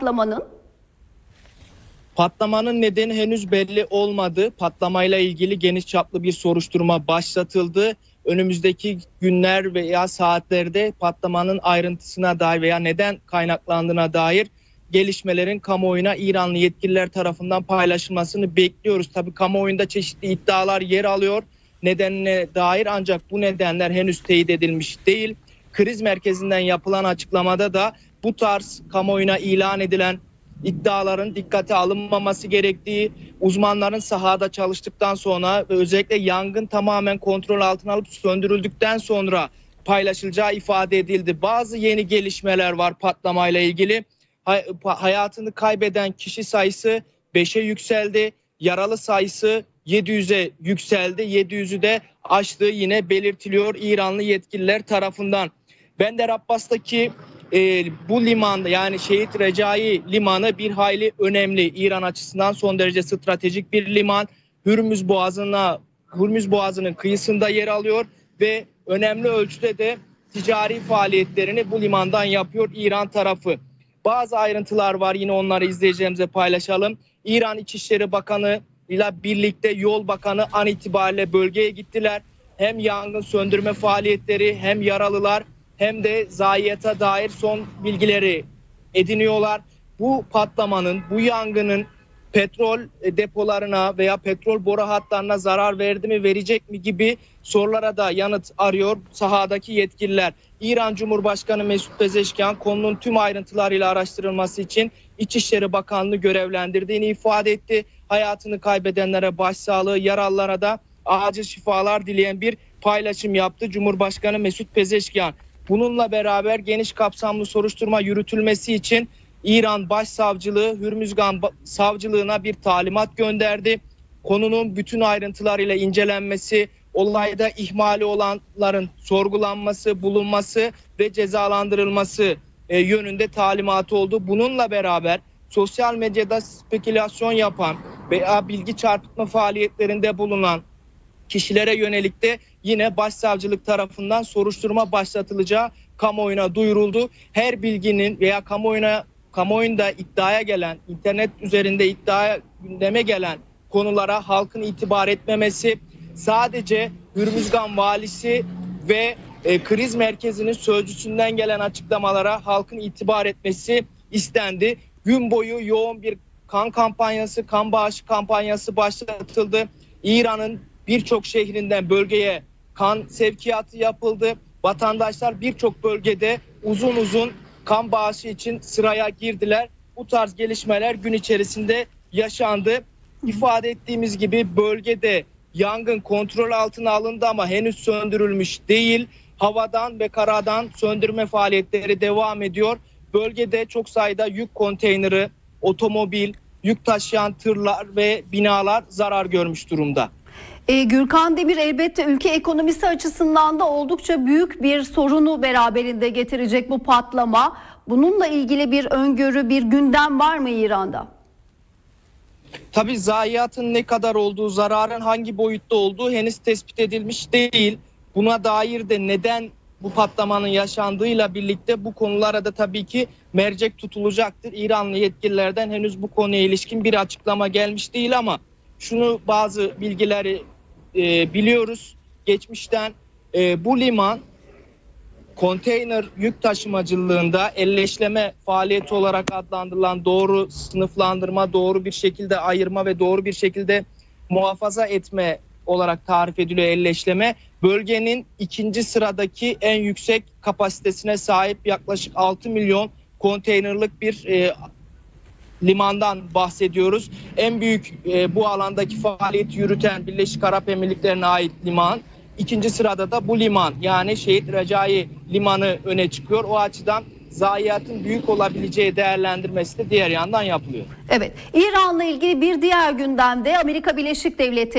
patlamanın? Patlamanın nedeni henüz belli olmadı. Patlamayla ilgili geniş çaplı bir soruşturma başlatıldı. Önümüzdeki günler veya saatlerde patlamanın ayrıntısına dair veya neden kaynaklandığına dair gelişmelerin kamuoyuna İranlı yetkililer tarafından paylaşılmasını bekliyoruz. Tabii kamuoyunda çeşitli iddialar yer alıyor nedenine dair ancak bu nedenler henüz teyit edilmiş değil. Kriz merkezinden yapılan açıklamada da bu tarz kamuoyuna ilan edilen iddiaların dikkate alınmaması gerektiği, uzmanların sahada çalıştıktan sonra ve özellikle yangın tamamen kontrol altına alıp söndürüldükten sonra paylaşılacağı ifade edildi. Bazı yeni gelişmeler var patlamayla ilgili. Hayatını kaybeden kişi sayısı 5'e yükseldi. Yaralı sayısı 700'e yükseldi. 700'ü de aştığı yine belirtiliyor İranlı yetkililer tarafından. Bender Abbas'taki e, bu limanda yani Şehit Recai limanı bir hayli önemli. İran açısından son derece stratejik bir liman. Hürmüz Boğazı'na Hürmüz Boğazı'nın kıyısında yer alıyor ve önemli ölçüde de ticari faaliyetlerini bu limandan yapıyor İran tarafı. Bazı ayrıntılar var yine onları izleyicilerimize paylaşalım. İran İçişleri Bakanı ile birlikte Yol Bakanı an itibariyle bölgeye gittiler. Hem yangın söndürme faaliyetleri hem yaralılar hem de zayiata dair son bilgileri ediniyorlar. Bu patlamanın, bu yangının petrol depolarına veya petrol boru hatlarına zarar verdi mi, verecek mi gibi sorulara da yanıt arıyor sahadaki yetkililer. İran Cumhurbaşkanı Mesut Pezeşkian konunun tüm ayrıntılarıyla araştırılması için İçişleri Bakanlığı görevlendirdiğini ifade etti. Hayatını kaybedenlere başsağlığı, yaralılara da acil şifalar dileyen bir paylaşım yaptı Cumhurbaşkanı Mesut Pezeşkian. Bununla beraber geniş kapsamlı soruşturma yürütülmesi için İran Başsavcılığı Hürmüzgan Savcılığına bir talimat gönderdi. Konunun bütün ayrıntılarıyla incelenmesi, olayda ihmali olanların sorgulanması, bulunması ve cezalandırılması e, yönünde talimatı oldu. Bununla beraber sosyal medyada spekülasyon yapan veya bilgi çarpıtma faaliyetlerinde bulunan kişilere yönelik de yine başsavcılık tarafından soruşturma başlatılacağı kamuoyuna duyuruldu. Her bilginin veya kamuoyuna kamuoyunda iddiaya gelen, internet üzerinde iddiaya gündeme gelen konulara halkın itibar etmemesi, sadece Hürmüzgan valisi ve e, kriz merkezinin sözcüsünden gelen açıklamalara halkın itibar etmesi istendi. Gün boyu yoğun bir kan kampanyası, kan bağışı kampanyası başlatıldı. İran'ın birçok şehrinden bölgeye kan sevkiyatı yapıldı. Vatandaşlar birçok bölgede uzun uzun kan bağışı için sıraya girdiler. Bu tarz gelişmeler gün içerisinde yaşandı. İfade ettiğimiz gibi bölgede yangın kontrol altına alındı ama henüz söndürülmüş değil. Havadan ve karadan söndürme faaliyetleri devam ediyor. Bölgede çok sayıda yük konteyneri, otomobil, yük taşıyan tırlar ve binalar zarar görmüş durumda. E, Gürkan Demir elbette ülke ekonomisi açısından da oldukça büyük bir sorunu beraberinde getirecek bu patlama. Bununla ilgili bir öngörü, bir gündem var mı İran'da? Tabii zayiatın ne kadar olduğu, zararın hangi boyutta olduğu henüz tespit edilmiş değil. Buna dair de neden bu patlamanın yaşandığıyla birlikte bu konulara da tabii ki mercek tutulacaktır. İranlı yetkililerden henüz bu konuya ilişkin bir açıklama gelmiş değil ama şunu bazı bilgileri e, biliyoruz. Geçmişten e, bu liman konteyner yük taşımacılığında elleşleme faaliyeti olarak adlandırılan doğru sınıflandırma, doğru bir şekilde ayırma ve doğru bir şekilde muhafaza etme olarak tarif ediliyor elleşleme. Bölgenin ikinci sıradaki en yüksek kapasitesine sahip yaklaşık 6 milyon konteynerlık bir e, limandan bahsediyoruz. En büyük e, bu alandaki faaliyet yürüten Birleşik Arap Emirlikleri'ne ait liman. İkinci sırada da bu liman yani Şehit Recai limanı öne çıkıyor. O açıdan zayiatın büyük olabileceği değerlendirmesi de diğer yandan yapılıyor. Evet, İran'la ilgili bir diğer gündemde Amerika Birleşik Devletleri